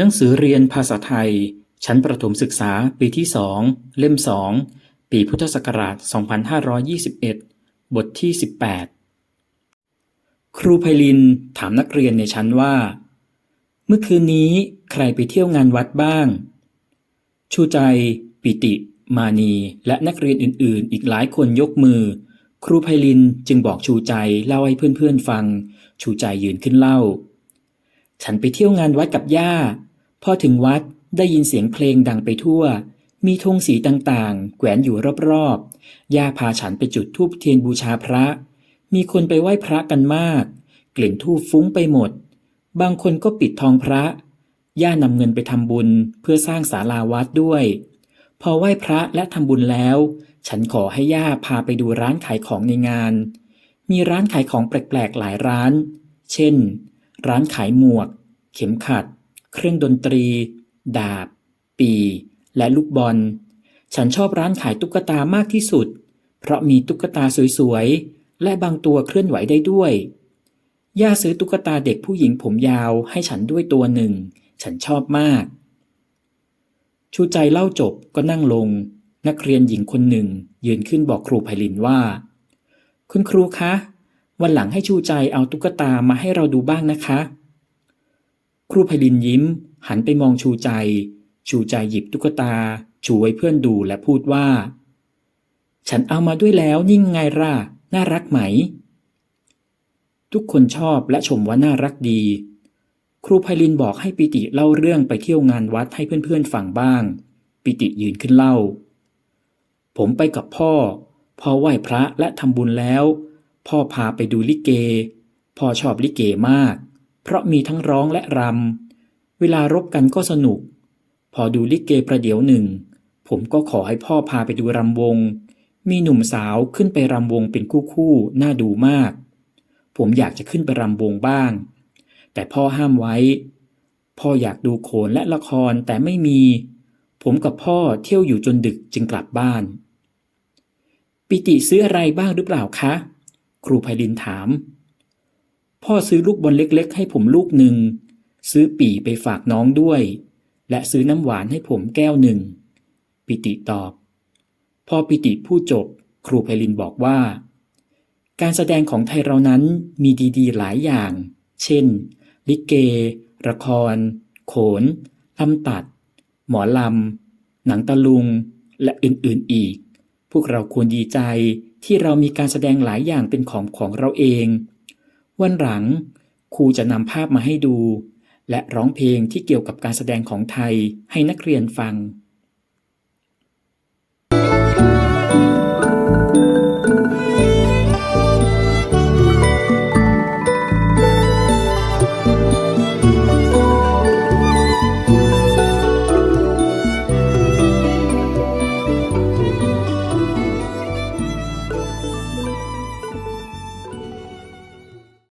หนังสือเรียนภาษาไทย ชั้นประถมศึกษาปีที่สองเล่มสองปีพุทธศักราช 2521 บทที่ 18 ครูไพลินถามนักเรียนในชั้นว่า เมื่อคืนนี้ใครไปเที่ยวงานวัดบ้าง ชูใจ ปิติ มานีและนักเรียนอื่น ๆ อีกหลายคนยกมือ ครูไพลินจึงบอกชูใจเล่าให้เพื่อน ๆ ฟัง ชูใจยืนขึ้นเล่า ฉันไปเที่ยวงานวัดกับย่า พอถึงวัดได้ยินเสียงเพลงดังไปทั่ว มีธงสีต่างๆ แขวนอยู่รอบๆ ย่าพาฉันไปจุดธูปเทียนบูชาพระ มีคนไปไหว้พระกันมาก กลิ่นธูปฟุ้งไปหมด บางคนก็ปิดทองพระ ย่านำเงินไปทำบุญเพื่อสร้างศาลาวัดด้วย พอไหว้พระและทำบุญแล้ว ฉันขอให้ย่าพาไปดูร้านขายของในงาน มีร้านขายของแปลกๆหลายร้าน เช่น ร้านขายหมวก เข็มขัด เครื่องดนตรี ดาบ ปีและลูกบอล ฉันชอบร้านขายตุ๊กตามากที่สุด เพราะมีตุ๊กตาสวยๆ และบางตัวเคลื่อนไหวได้ด้วย ย่าซื้อตุ๊กตาเด็กผู้หญิงผมยาวให้ฉันด้วยตัวหนึ่ง ฉันชอบมาก ชูใจเล่าจบก็นั่งลง นักเรียนหญิงคนหนึ่ง ยืนขึ้นบอกครูไพลินว่า คุณครูคะ วันหลังให้ชูใจเอาตุ๊กตามาให้เราดูบ้างนะคะ ครูไพลินยิ้ม หันไปมองชูใจ ชูใจหยิบตุ๊กตา ชูไว้เพื่อนดูและพูดว่า ฉันเอามาด้วยแล้วนี่งไงล่ะ น่ารักไหม ทุกคนชอบและชมว่าน่ารักดี ครูไพลินบอกให้ปิติเล่าเรื่องไปเที่ยวงานวัดให้เพื่อนๆฟังบ้าง ปิติยืนขึ้นเล่า ผมไปกับพ่อ พ่อไหว้พระและทำบุญแล้ว พ่อพาไปดูลิเก พ่อชอบลิเกมาก เพราะมีทั้งร้องและรำ เวลารบกันก็สนุก พอดูลิเกประเดี๋ยวหนึ่ง ผมก็ขอให้พ่อพาไปดูรำวง มีหนุ่มสาวขึ้นไปรำวงเป็นคู่ๆน่าดูมาก ผมอยากจะขึ้นไปรำวงบ้าง แต่พ่อห้ามไว้ พ่ออยากดูโขนและละครแต่ไม่มี ผมกับพ่อเที่ยวอยู่จนดึกจึงกลับบ้าน ปิติซื้ออะไรบ้างหรือเปล่าคะ ครูไพลินถาม พ่อซื้อลูกบอลเล็ก ๆ ให้ผมลูกหนึ่ง ซื้อปี่ไปฝากน้องด้วย และซื้อน้ำหวานให้ผมแก้วหนึ่ง ปิติตอบ พอปิติพูดจบ ครูไพลินบอกว่า การแสดงของไทยเรานั้นมีดีๆ หลายอย่าง เช่น ลิเก ละคร โขนลำตัด หมอลำ หนังตะลุง และอื่นๆอีก พวกเราควรดีใจที่เรามีการแสดงหลายอย่างเป็นของของเราเอง วันหลังครูจะนำภาพมาให้ดู และร้องเพลงที่เกี่ยวกับการแสดงของไทยให้นักเรียนฟัง